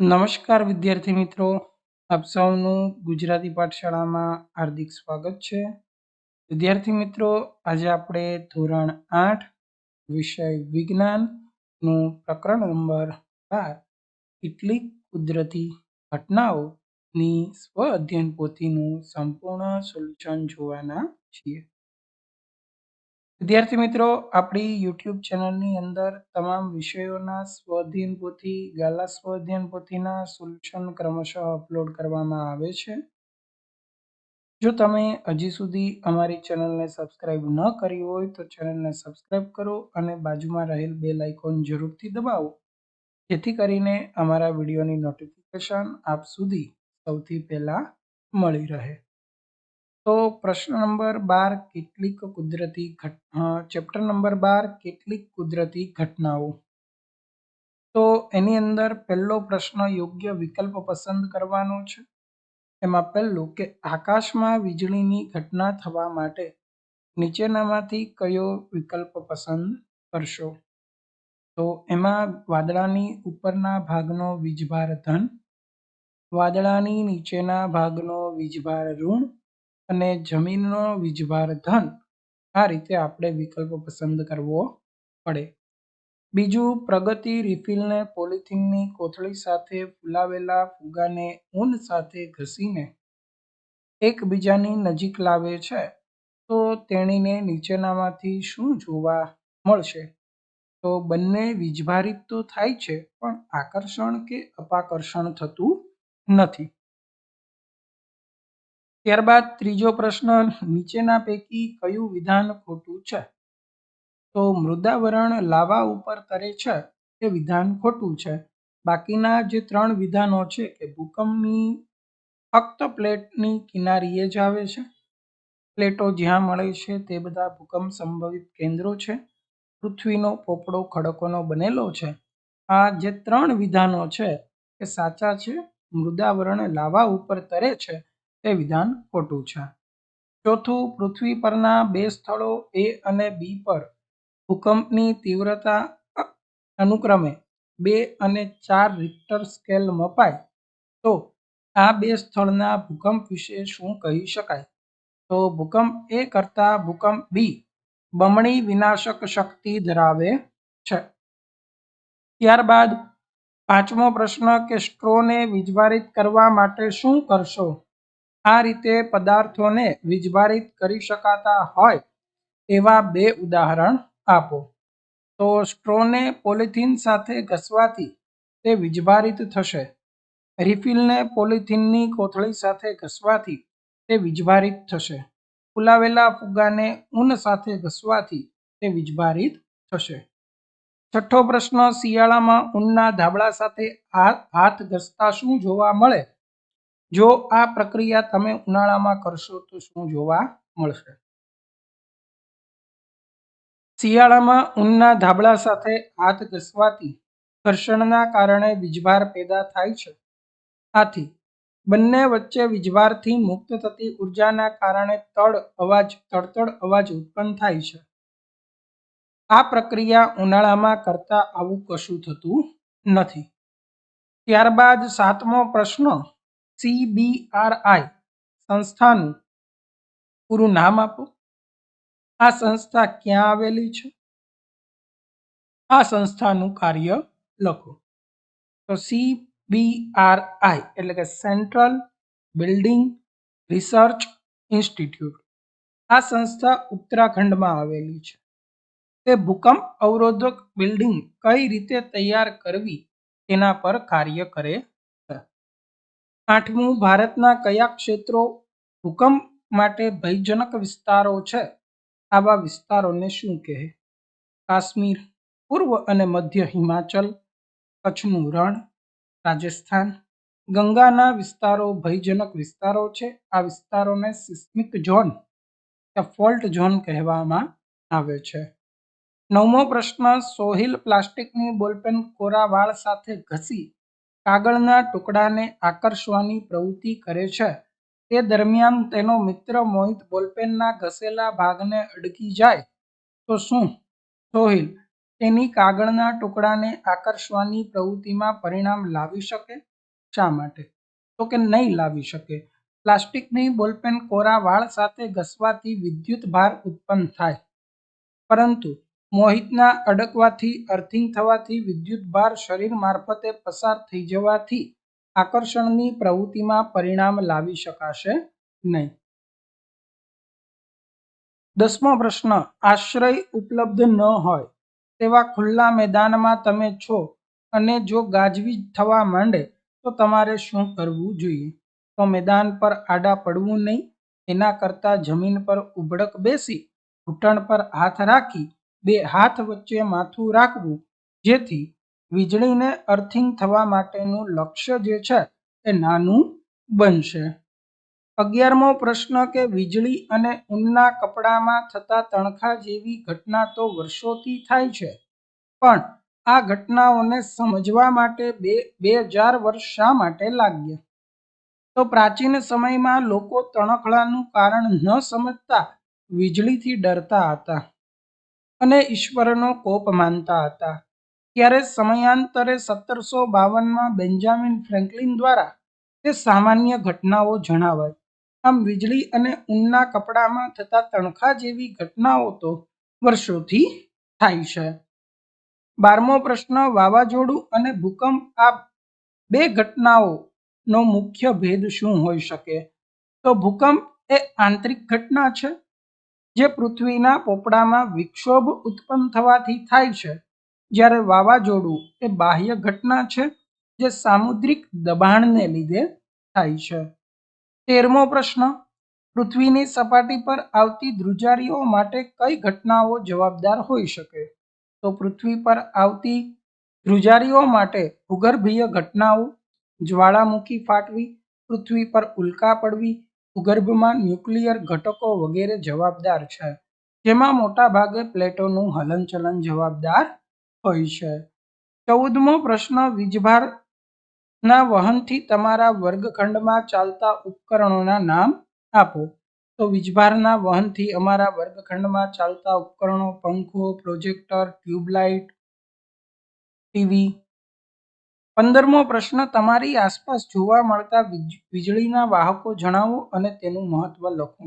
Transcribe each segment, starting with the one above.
નમસ્કાર, વિદ્યાર્થી મિત્રો. આપ સૌનું ગુજરાતી પાઠશાળામાં હાર્દિક સ્વાગત છે. વિદ્યાર્થી મિત્રો, આજે આપણે ધોરણ આઠ, વિષય વિજ્ઞાનનું પ્રકરણ નંબર બાર, કેટલીક કુદરતી ઘટનાઓની સ્વ અધ્યયન પોથીનું સંપૂર્ણ સોલ્યુશન જોવાના છીએ. વિદ્યાર્થી મિત્રો, આપણી યુટ્યુબ ચેનલની અંદર તમામ વિષયોના સ્વઅધ્યયન પોથી ગાલા સ્વઅધ્યયન પોથીના સોલ્યુશન ક્રમશઃ અપલોડ કરવામાં આવે છે. જો તમે હજી સુધી અમારી ચેનલને સબસ્ક્રાઇબ ન કરી હોય, તો ચેનલને સબસ્ક્રાઇબ કરો અને બાજુમાં રહેલ બેલ આઇકોન જરૂરથી દબાવો. જેથી કરીને અમારા વિડીયોની નોટિફિકેશન આપ સુધી સૌથી પહેલાં મળી રહે. તો પ્રશ્ન નંબર બાર, કેટલીક કુદરતી ચેપ્ટર નંબર બાર, કેટલીક કુદરતી ઘટનાઓ. તો એની અંદર પહેલો પ્રશ્ન યોગ્ય વિકલ્પ પસંદ કરવાનો છે. એમાં પહેલું કે આકાશમાં વીજળીની ઘટના થવા માટે નીચેનામાંથી કયો વિકલ્પ પસંદ કરશો? તો એમાં વાદળાની ઉપરના ભાગનો વીજભાર ધન, વાદળાની નીચેના ભાગનો વીજભાર ઋણ અને જમીનનો વીજભાર ધન આ રીતે આપણે વિકલ્પ પસંદ કરવો પડે. બીજું, પ્રગતિ રિફિલને પોલિથીનની કોથળી સાથે ફૂલાવેલા ફુગ્ગાને ઊન સાથે ઘસીને એકબીજાની નજીક લાવે છે, તો તેણીને નીચેનામાંથી શું જોવા મળશે? તો બંને વીજભારિત તો થાય છે, પણ આકર્ષણ કે અપાકર્ષણ થતું નથી. ત્યારબાદ ત્રીજો પ્રશ્ન, નીચેના પૈકી કયું વિધાન ખોટું છે? તો મૃદાવરણ લાવા ઉપર તરે છે એ વિધાન ખોટું છે? બાકીના જે ત્રણ વિધાનો છે કે ભૂકંપની ફક્ત પ્લેટની કિનારીએ જ આવે છે. પ્લેટો જ્યાં મળે છે તે બધા ભૂકંપ સંભવિત કેન્દ્રો છે. પૃથ્વીનો પોપડો ખડકોનો બનેલો છે. આ જે ત્રણ વિધાનો છે એ સાચા છે? મૃદાવરણ લાવા ઉપર તરે છે એ વિધાન ખોટું છે. ચોથું, પૃથ્વી પરના બે સ્થળો એ અને બી પર ભૂકંપની તીવ્રતા અનુક્રમે બે અને ચાર રિક્ટર સ્કેલ મપાય, તો આ બે સ્થળના ભૂકંપ વિશે શું કહી શકાય? તો ભૂકંપ એ કરતા ભૂકંપ બી બમણી વિનાશક શક્તિ ધરાવે છે. ત્યારબાદ પાંચમો પ્રશ્ન કે સ્ટ્રોને વિજવારિત કરવા માટે શું કરશો? આ રીતે પદાર્થોને વીજભારિત કરી શકાતા હોય એવા બે ઉદાહરણ આપો. તો સ્ટ્રોને પોલિથીન સાથે ઘસવાથી તે વીજભારિત થશે. રિફિલને પોલિથીનની કોથળી સાથે ઘસવાથી તે વીજભારિત થશે. ફુલાવેલા ફુગ્ગાને ઊન સાથે ઘસવાથી તે વીજભારિત થશે. છઠ્ઠો પ્રશ્ન શિયાળામાં ઊનના ધાબળા સાથે હાથ ઘસતા શું જોવા મળે? જો આ પ્રક્રિયા તમે ઉનાળામાં કરશો તો શું જોવા મળશે? શિયાળામાં ઊનના ધાબળા સાથે હાથ ઘસવાથી ઘર્ષણના કારણે વીજભાર પેદા થાય છે. આથી બંને વચ્ચે વીજભારથી મુક્ત થતી ઉર્જાના કારણે તડ અવાજ તડતડ અવાજ ઉત્પન્ન થાય છે. આ પ્રક્રિયા ઉનાળામાં કરતા આવું કશું થતું નથી. ત્યારબાદ સાતમો પ્રશ્ન સીબીઆરઆઈ સંસ્થાનું પૂરું નામ આપો. આ સંસ્થા ક્યાં આવેલી છે? આ સંસ્થાનું કાર્ય લખો. તો સીબીઆરઆઈ એટલે કે સેન્ટ્રલ બિલ્ડિંગ રિસર્ચ ઇન્સ્ટિટ્યૂટ. આ સંસ્થા ઉત્તરાખંડમાં આવેલી છે. તે ભૂકંપ અવરોધક બિલ્ડિંગ કઈ રીતે તૈયાર કરવી તેના પર કાર્ય કરે આઠમું, ભારતના કયા ક્ષેત્રો ભૂકંપ માટે ભયજનક વિસ્તારો છે? આવા વિસ્તારોને શું કહે? કાશ્મીર, પૂર્વ અને મધ્ય હિમાચલ, કચ્છનું રણ, રાજસ્થાન. ગંગાના વિસ્તારો ભયજનક વિસ્તારો છે. આ વિસ્તારોને સિસ્મિક ઝોન ફોલ્ટ ઝોન કહેવામાં આવે છે. નવમો પ્રશ્ન, સોહિલ પ્લાસ્ટિકની બોલપેન કોરા વાળ સાથે ઘસી કાગળના ટુકડાને આકર્ષવાની પ્રવૃત્તિ કરે છે. તે દરમિયાન તેનો મિત્ર મોહિત બોલપેનના ઘસેલા ભાગને અડકી જાય. તો શું? સોહિલ, તેની કાગળના ટુકડાને આકર્ષવાની પ્રવૃત્તિમાં પરિણામ લાવી શકે? શા માટે? તો કે નહીં લાવી શકે? પ્લાસ્ટિકની બોલપેન કોરા વાળ સાથે ઘસવાથી વિદ્યુત ભાર ઉત્પન્ન થાય. પરંતુ મોહિતના અડકવાથી અર્થિંગ થવાથી, વિદ્યુત ભાર શરીર મારફતે પસાર થઈ જવાથી આકર્ષણની પ્રવૃત્તિમાં પરિણામ લાવી શકાશે નહીં. દસમો પ્રશ્ન, આશ્રય ઉપલબ્ધ ન હોય તેવા ખુલ્લા મેદાનમાં તમે છો અને જો ગાજવીજ થવા માંડે તો તમારે શું કરવું જોઈએ? તો મેદાન પર આડા પડવું નહીં, એના કરતાં જમીન પર ઉબડક બેસી, ઘૂંટણ પર હાથ રાખી બે હાથ વચ્ચે માથું રાખવું, જેથી વીજળીને અર્થિંગ થવા માટેનું લક્ષ્ય જે છે એ નાનું બનશે. અગિયારમો પ્રશ્ન કે વીજળી અને ઊનના કપડામાં થતા તણખા જેવી ઘટના તો વર્ષોથી થાય છે, પણ આ ઘટનાઓને સમજવા માટે બે બે હજાર વર્ષ શા માટે લાગ્યા? તો પ્રાચીન સમયમાં લોકો તણખલાનું કારણ ન સમજતા વીજળીથી ડરતા હતા. અને ઈશ્વરનો કોપ માનતા હતા. ત્યારે સમયાંતરે સત્તરસો બાવનમાં બેન્જામિન ફ્રેન્કલિન દ્વારા તે સામાન્ય ઘટનાઓ જણાવાય. આમ વીજળી અને ઊનના કપડામાં થતા તણખા જેવી ઘટનાઓ તો વર્ષોથી થાય છે. બારમો પ્રશ્ન, વાવાઝોડું અને ભૂકંપ આ બે ઘટનાઓનો મુખ્ય ભેદ શું હોઈ શકે? તો ભૂકંપ એ આંતરિક ઘટના છે જે પૃથ્વીના પોપડામાં વિક્ષોભ ઉત્પન્ન થવાથી થાય છે, જ્યારે વાવાઝોડું એ બાહ્ય ઘટના છે, જે સામુદ્રિક દબાણને લીધે થાય છે. તેરમો પ્રશ્ન, પૃથ્વીની સપાટી પર આવતી ધ્રુજારીઓ માટે કઈ ઘટનાઓ જવાબદાર હોઈ શકે? તો પૃથ્વી પર આવતી ધ્રુજારીઓ માટે ભૂગર્ભીય ઘટનાઓ, જ્વાળામુખી ફાટવી, પૃથ્વી પર ઉલ્કા પડવી ભૂગર્ભમાં ન્યુક્લિયર ઘટકો વગેરે જવાબદાર છે. જેમાં મોટાભાગે પ્લેટોનું હલનચલન જવાબદાર હોય છે. ચૌદમો પ્રશ્ન, વીજભારના વહનથી તમારા વર્ગખંડમાં ચાલતા ઉપકરણોના નામ આપો. તો વીજભારના વહનથી અમારા વર્ગખંડમાં ચાલતા ઉપકરણો, પંખો, પ્રોજેક્ટર, ટ્યુબલાઇટ, ટીવી પંદરમો પ્રશ્ન, તમારી આસપાસ જોવા મળતા વીજળીના વાહકો જણાવો અને તેનું મહત્વ લખો.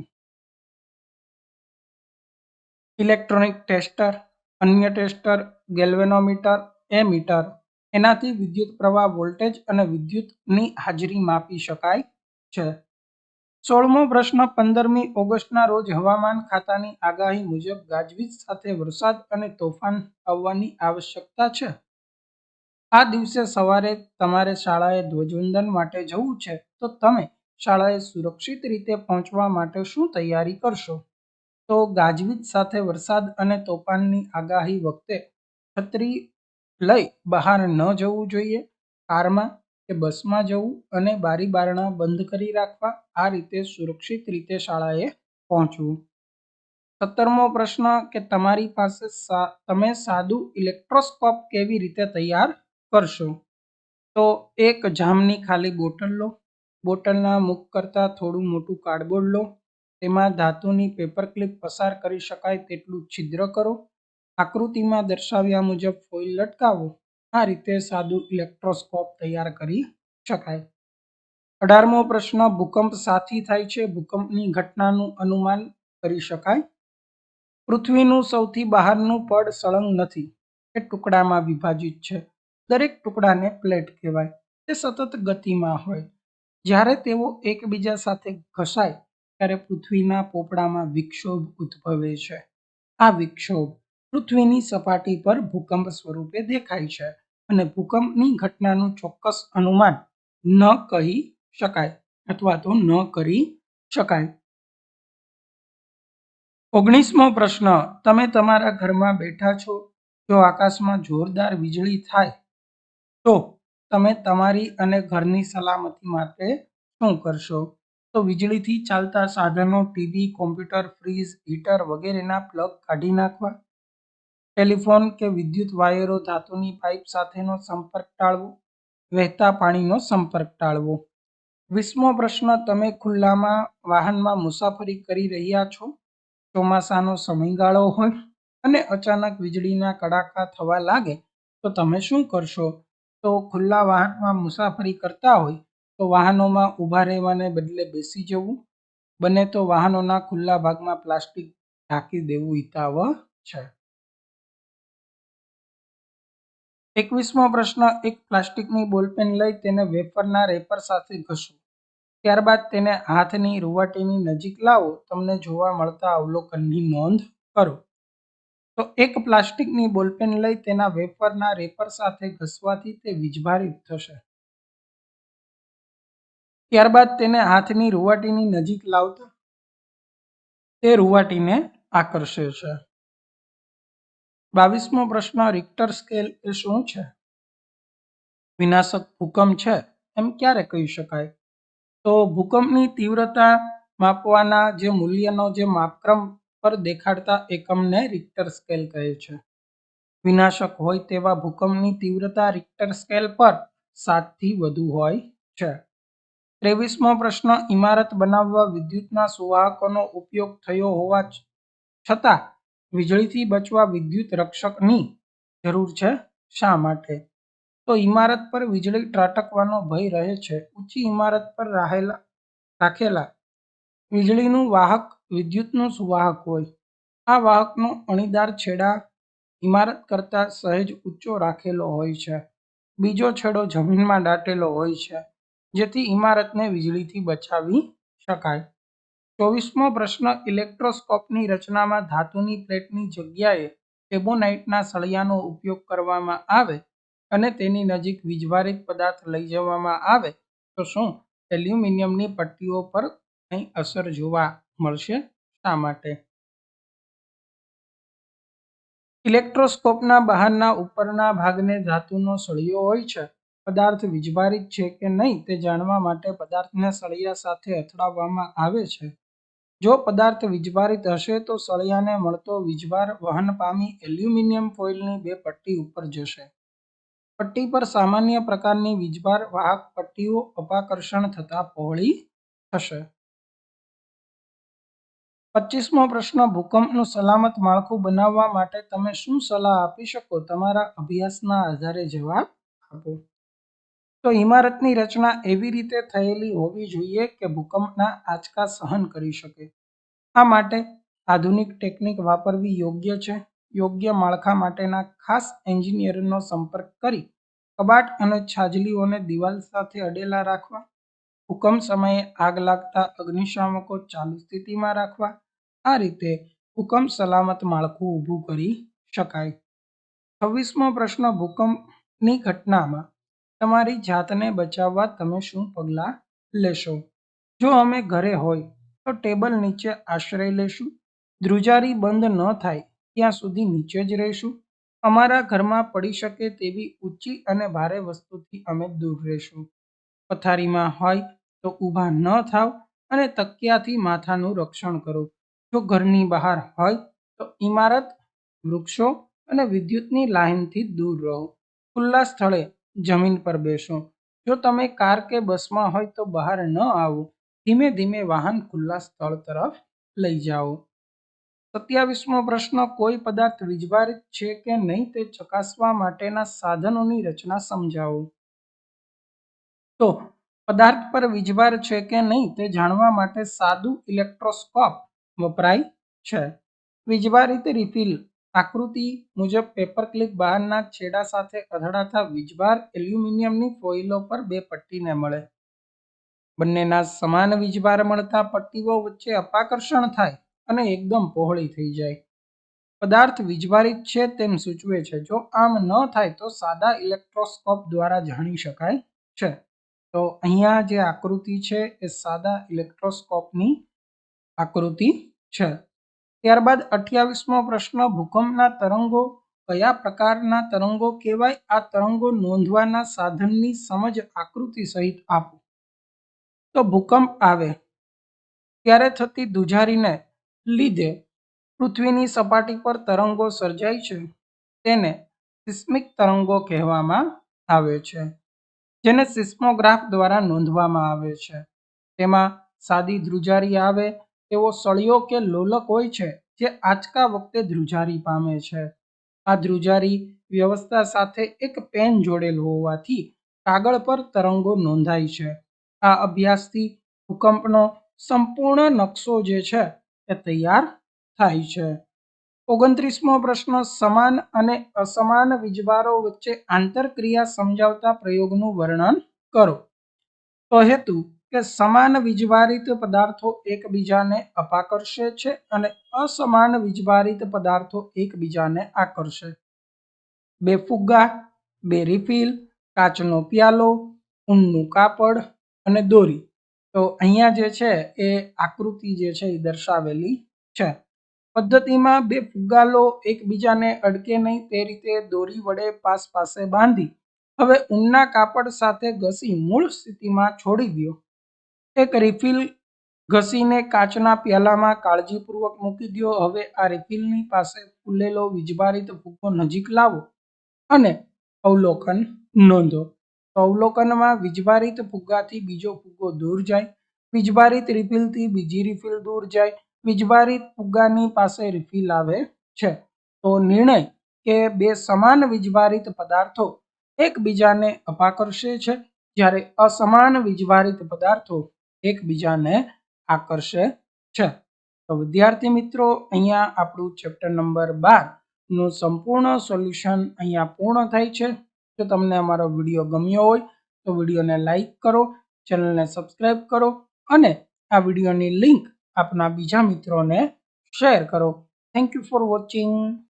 ઇલેક્ટ્રોનિક ટેસ્ટર, અન્ય ટેસ્ટર, ગેલ્વેનોમીટર, એ મીટર, એનાથી વિદ્યુત પ્રવાહ વોલ્ટેજ અને વિદ્યુતની હાજરી માપી શકાય છે. સોળમો પ્રશ્ન, પંદરમી ઓગસ્ટના રોજ હવામાન ખાતાની આગાહી મુજબ ગાજવીજ સાથે વરસાદ અને તોફાન આવવાની આવશ્યકતા છે? આ દિવસે સવારે તમારે શાળાએ ધ્વજવંદન માટે જવું છે, તો તમે શાળાએ સુરક્ષિત રીતે પહોંચવા માટે શું તૈયારી કરશો? તો ગાજવીજ સાથે વરસાદ અને તોફાનની આગાહી વખતે છત્રી લઈ બહાર ન જવું જોઈએ, કારમાં કે બસમાં જવું અને બારી બારણા બંધ કરી રાખવા, આ રીતે સુરક્ષિત રીતે શાળાએ પહોંચવું. સત્તરમો પ્રશ્ન કે તમારી પાસે તમે સાદું ઇલેક્ટ્રોસ્કોપ કેવી રીતે તૈયાર કરશો, તો એક જામની ખાલી બોટલ લો. બોટલના મુખ કરતાં થોડું મોટું કાર્ડબોર્ડ લો. તેમાં ધાતુની પેપર ક્લિપ પસાર કરી શકાય તેટલું છિદ્ર કરો. આકૃતિમાં દર્શાવ્યા મુજબ ફોઇલ લટકાવો. આ રીતે સાદું ઇલેક્ટ્રોસ્કોપ તૈયાર કરી શકાય. અઢારમો પ્રશ્ન, ભૂકંપ સાથી થાય છે. ભૂકંપની ઘટનાનું અનુમાન કરી શકાય. પૃથ્વીનું સૌથી બહારનું પડ સળંગ નથી. એ ટુકડામાં વિભાજિત છે. દરેક ટુકડાને પ્લેટ કહેવાય. તે સતત ગતિમાં હોય. જ્યારે તેઓ એકબીજા સાથે ઘસાય, ત્યારે પૃથ્વીના પોપડામાં વિક્ષોભ ઉદ્ભવે છે. આ વિક્ષોભ પૃથ્વીની સપાટી પર ભૂકંપ સ્વરૂપે દેખાય છે અને ભૂકંપની ઘટનાનું ચોક્કસ અનુમાન ન કહી શકાય અથવા તો ન કરી શકાય. ઓગણીસમો પ્રશ્ન, તમે તમારા ઘરમાં બેઠા છો, જો આકાશમાં જોરદાર વીજળી થાય તો તમે તમારી અને ઘરની સલામતી માટે શું કરશો? તો વીજળીથી ચાલતા સાધનો, ટીવી, કોમ્પ્યુટર, ફ્રીજ, હીટર વગેરેના પ્લગ કાઢી નાખવા. ટેલિફોન કે વિદ્યુત વાયરો ધાતુની પાઇપ સાથેનો સંપર્ક ટાળવો. વહેતા પાણીનો સંપર્ક ટાળવો. વીસમો પ્રશ્ન, તમે ખુલ્લામાં વાહનમાં મુસાફરી કરી રહ્યા છો? ચોમાસાનો સમયગાળો હોય અને અચાનક વીજળીના કડાકા થવા લાગે, તો તમે શું કરશો? તો ખુલ્લા વાહનમાં મુસાફરી કરતા હોય તો વાહનોમાં ઊભા રહેવાને બદલે બેસી જવું. બને તો વાહનોના ખુલ્લા ભાગમાં પ્લાસ્ટિક ઢાંકી દેવું હિતાવહ છે. એકવીસમો પ્રશ્ન, એક પ્લાસ્ટિકની બોલપેન લઈ તેને વેફરના રેપર સાથે ઘસો. ત્યારબાદ તેને હાથની રૂવાટીની નજીક લાવો. તમને જોવા મળતા અવલોકનની નોંધ કરો. તો એક પ્લાસ્ટિકની બોલપેન લઈ તેના વેફરના રેપર સાથે ઘસવાથી તે વીજભારિત થશે. ત્યારબાદ તેને હાથની રૂવાટીની નજીક લાવતા તે રૂવાટીને આકર્ષે છે. બાવીસમો પ્રશ્ન રિક્ટર સ્કેલ એ શું છે? વિનાશક ભૂકંપ છે? એમ ક્યારે કહી શકાય? તો ભૂકંપની તીવ્રતા માપવાના જે મૂલ્યનો જે માપક્રમ પર દેખાડતા એકમને રિક્ટર સ્કેલ કહે છે. વિનાશક હોય તેવા ભૂકંપની તીવ્રતા રિક્ટર સ્કેલ પર સાતથી વધુ હોય છે. ત્રેવીસમો પ્રશ્ન ઇમારત બનાવવા વિદ્યુતના સુવાહકોનો ઉપયોગ થયો હોવા છતાં વીજળીથી બચવા વિદ્યુત રક્ષકની જરૂર છે? શા માટે? તો ઇમારત પર વીજળી ત્રાટકવાનો ભય રહે છે. ઊંચી ઇમારત પર રહેલા, રાખેલા વીજળીનું વાહક વિદ્યુતનું સુવાહક હોય. આ વાહકનો અણીદાર છેડા ઇમારત કરતાં સહેજ ઊંચો રાખેલો હોય છે. બીજો છેડો જમીનમાં દાટેલો હોય છે, જેથી ઇમારતને વીજળીથી બચાવી શકાય. ચોવીસમો પ્રશ્ન, ઇલેક્ટ્રોસ્કોપની રચનામાં ધાતુની પ્લેટની જગ્યાએ એબોનાઇટના સળિયાનો ઉપયોગ કરવામાં આવે અને તેની નજીક વીજભારિત પદાર્થ લઈ જવામાં આવે તો શું એલ્યુમિનિયમની પટ્ટીઓ પર કંઈ અસર જોવા મળશે. શા માટે? ઇલેક્ટ્રોસ્કોપના બહારના ઉપરના ભાગને ધાતુનો સળિયો હોય છે. પદાર્થ વીજભારિત છે કે નહીં તે જાણવા માટે પદાર્થને સળિયા સાથે અથડાવવામાં આવે છે. જો પદાર્થ વીજભારિત હશે તો સળિયાને મળતો વીજભાર વહન પામી એલ્યુમિનિયમ ફોઇલની બે પટ્ટી ઉપર જશે. પટ્ટી પર સામાન્ય પ્રકારની વીજભાર વાહક પટ્ટીઓ અપાકર્ષણ થતા પહોળી થશે. પચીસમો પ્રશ્ન, ભૂકંપનું સલામત માળખું બનાવવા માટે તમે શું સલાહ આપી શકો? તમારા અભ્યાસના આધારે જવાબ આપો. તો ઇમારતની રચના એવી રીતે થયેલી હોવી જોઈએ કે ભૂકંપના આંચકા સહન કરી શકે. આ માટે આધુનિક ટેકનિક વાપરવી યોગ્ય છે. યોગ્ય માળખા માટેના ખાસ એન્જિનિયરનો સંપર્ક કરી, કબાટ અને છાજલીઓને દિવાલ સાથે અડેલા રાખવા, ભૂકંપ સમયે આગ લાગતા અગ્નિશામકો ચાલુ સ્થિતિમાં રાખવા આ રીતે ભૂકંપ સલામત માળખું ઊભું કરી શકાય. છવ્વીસમો પ્રશ્ન, ભૂકંપની ઘટનામાં તમારી જાતને બચાવવા તમે શું પગલાં લેશો? જો અમે ઘરે હોય તો ટેબલ નીચે આશ્રય લેશું, ધ્રુજારી બંધ ન થાય ત્યાં સુધી નીચે જ રહીશું. અમારા ઘરમાં પડી શકે તેવી ઊંચી અને ભારે વસ્તુથી અમે દૂર રહીશું. પથારીમાં હોય તો ઊભા ન થાવ અને તકિયાથી માથાનું રક્ષણ કરો. જો ઘરની બહાર હોય, તો ઇમારત વૃક્ષો અને વિદ્યુતની લાઇનથી દૂર રહો. ખુલ્લા સ્થળે જમીન પર બેસો. જો તમે કાર કે બસમાં હોય તો બહાર ન આવો. ધીમે ધીમે વાહન ખુલ્લા સ્થળ તરફ લઈ જાઓ. સત્યાવીસમો પ્રશ્ન, કોઈ પદાર્થ વીજભારિત છે કે નહીં તે ચકાસવા માટેના સાધનોની રચના સમજાવો. તો, પદાર્થ પર વીજભાર છે કે નહીં તે જાણવા માટે સાદું ઇલેક્ટ્રોસ્કોપ વપરાય છે. વીજભારિત રિફિલ આકૃતિ મુજબ પેપર ક્લિક બહારના છેડા સાથે અથડાતા વીજભાર એલ્યુમિનિયમની ફોઇલો પર બે પટ્ટીને મળે. બંનેના સમાન વીજભાર મળતા પટ્ટીઓ વચ્ચે અપાકર્ષણ થાય અને એકદમ પહોળી થઈ જાય. પદાર્થ વીજભારિત છે તેમ સૂચવે છે. જો આમ ન થાય તો સાદા ઇલેક્ટ્રોસ્કોપ દ્વારા જાણી શકાય છે. તો અહીંયા જે આકૃતિ છે એ સાદા ઇલેક્ટ્રોસ્કોપની આકૃતિ છે. ત્યારબાદ અઠ્યાવીસમો પ્રશ્ન, ભૂકંપના તરંગો કયા પ્રકારના તરંગો કહેવાય? આ તરંગો નોંધવાના સાધનની સમજ આકૃતિ સહિત આપો. તો ભૂકંપ આવે. ત્યારે થતી દુજારીને લીધે પૃથ્વીની સપાટી પર તરંગો સર્જાય છે? તેને સિસ્મિક તરંગો કહેવામાં આવે છે, જેને સિસ્મોગ્રાફ દ્વારા નોંધવામાં આવે છે. તેમાં સાદી ધ્રુજારી આવે તેવો સળિયો કે લોલક હોય છે જે આંચકા વખતે ધ્રુજારી પામે છે. આ ધ્રુજારી વ્યવસ્થા સાથે એક પેન જોડેલ હોવાથી કાગળ પર તરંગો નોંધાય છે. આ અભ્યાસથી ભૂકંપનો સંપૂર્ણ નકશો જે છે એ તૈયાર થાય છે. ઓગણત્રીસમો પ્રશ્ન સમાન અને અસમાન વીજભારો વચ્ચે આંતરક્રિયા સમજાવતા પ્રયોગનું વર્ણન કરો. તો હેતુ કે સમાન વીજભારિત પદાર્થો એકબીજાને અપાકર્ષે છે અને અસમાન વીજભારિત પદાર્થો એકબીજાને આકર્ષે. બે ફુગ્ગા, બે રિફિલ, કાચનો પ્યાલો, ઊનનું કાપડ અને દોરી. તો અહીંયા જે છે એ આકૃતિ જે છે એ દર્શાવેલી છે. પદ્ધતિમાં બે ફુગ્ગા લો એકબીજાને અડકે નહીં તે રીતે દોરી વડે પાસ પાસે બાંધી. હવે ઊનના કાપડ સાથે ઘસી મૂળ સ્થિતિમાં છોડી દો એક રિફિલ ઘસીને કાચના પ્યાલામાં કાળજીપૂર્વક મૂકી દો હવે આ રિફિલની પાસે ફૂલેલો વીજભારિત ફૂગો નજીક લાવો અને અવલોકન નોંધો. અવલોકનમાં વીજભારિત ફુગ્ગાથી બીજો ફુગ્ગો દૂર જાય, વીજભારિત રિફિલથી બીજી રિફિલ દૂર જાય, વીજભારિત ફુગ્ગાની પાસે રિફિલ આવે છે. તો નિર્ણય કે બે સમાન વીજભારિત પદાર્થો એકબીજાને અપાકર્ષે છે. જ્યારે અસમાન વીજભારિત પદાર્થો એકબીજાને આકર્ષે છે. તો વિદ્યાર્થી મિત્રો, અહીંયા આપણું ચેપ્ટર નંબર બારનું સંપૂર્ણ સોલ્યુશન અહીંયા પૂર્ણ થાય છે. જો તમને અમારો વીડિયો ગમ્યો હોય, તો વિડીયોને લાઈક કરો, ચેનલને સબસ્ક્રાઈબ કરો અને આ વિડીયોની લિંક આપના બીજા મિત્રોને શેર કરો. Thank you for watching